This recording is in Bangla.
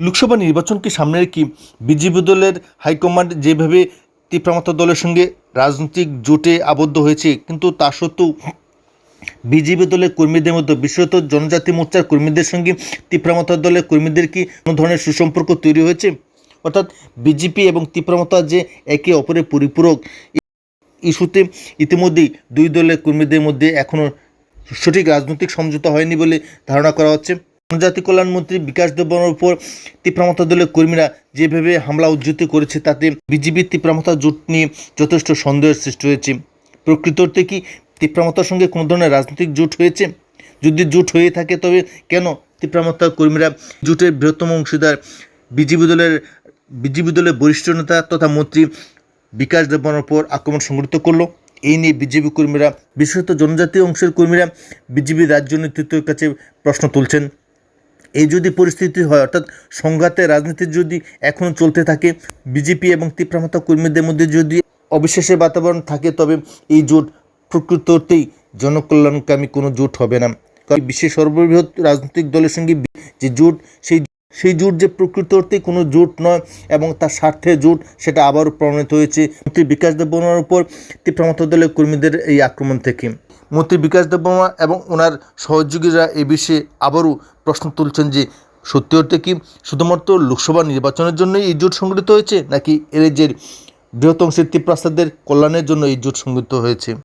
লোকসভা নির্বাচনকে সামনে রেখে বিজেপি দলের হাইকমান্ড যেভাবে তীব্রমাত্রা দলের সঙ্গে রাজনৈতিক জোটে আবদ্ধ হয়েছে, কিন্তু তা সত্ত্বেও বিজেপি দলের কর্মীদের মধ্যে বিশেষত জনজাতি মোর্চার কর্মীদের সঙ্গে তীব্রমাত্রা দলের কর্মীদের কি কোনো ধরনের সুসম্পর্ক তৈরি হয়েছে? অর্থাৎ বিজেপি এবং তীব্রমাত্রা যে একে অপরের পরিপূরক ইস্যুতে ইতিমধ্যেই দুই দলের কর্মীদের মধ্যে এখনও সঠিক রাজনৈতিক সমঝোতা হয়নি বলে ধারণা করা হচ্ছে। জনজাতি কল্যাণ মন্ত্রী বিকাশ দেবনের উপর তীব্রমাত্রা দলের কর্মীরা যেভাবে হামলা উজ্জীবিত করেছে তাতে বিজেপির তীব্রমাত্রা জোট নিয়ে যথেষ্ট সন্দেহের সৃষ্টি হয়েছে। প্রকৃত অর্থে কি তীব্রমাত্রার সঙ্গে কোনো ধরনের রাজনৈতিক জোট হয়েছে? যদি জোট হয়ে থাকে, তবে কেন তীব্রমাত্রার কর্মীরা জোটের বৃহত্তম অংশীদার বিজেপি দলের বিজেপি দলের বরিষ্ঠ নেতা তথা মন্ত্রী বিকাশ দেবনের উপর আক্রমণ সংঘটিত করল? এই নিয়ে বিজেপি কর্মীরা, বিশেষত জনজাতি অংশের কর্মীরা বিজেপি রাজ্য নেতৃত্বের কাছে প্রশ্ন তুলছেন। এই যদি পরিস্থিতি হয়, অর্থাৎ সংঘাতে রাজনীতি যদি এখনও চলতে থাকে, বিজেপি এবং তীব্রমতা কর্মীদের মধ্যে যদি অবিশ্বাসের বাতাবরণ থাকে, তবে এই জোট প্রকৃততেই জনকল্যাণকামী কোনো জোট হবে না। কারণ বিশ্বের সর্ববৃহৎ রাজনৈতিক দলের সঙ্গে যে জোট, সেই সেই জোট যে প্রকৃত অর্থে কোনো জোট নয় এবং তার স্বার্থে জোট, সেটা আবারও প্রমাণিত হয়েছে মন্ত্রী বিকাশ দেববর্মার উপর তীব্রমাত্রা দলের কর্মীদের এই আক্রমণ থেকে। মন্ত্রী বিকাশ দেববর্মা এবং ওনার সহযোগীরা এ বিষয়ে আবারও প্রশ্ন তুলছেন যে, সত্যি অর্থে কি শুধুমাত্র লোকসভা নির্বাচনের জন্যই এই জোট সংগঠিত হয়েছে, নাকি এর যে বৃহৎ তীব্রাস্তাদের কল্যাণের জন্য এই জোট সংগঠিত হয়েছে?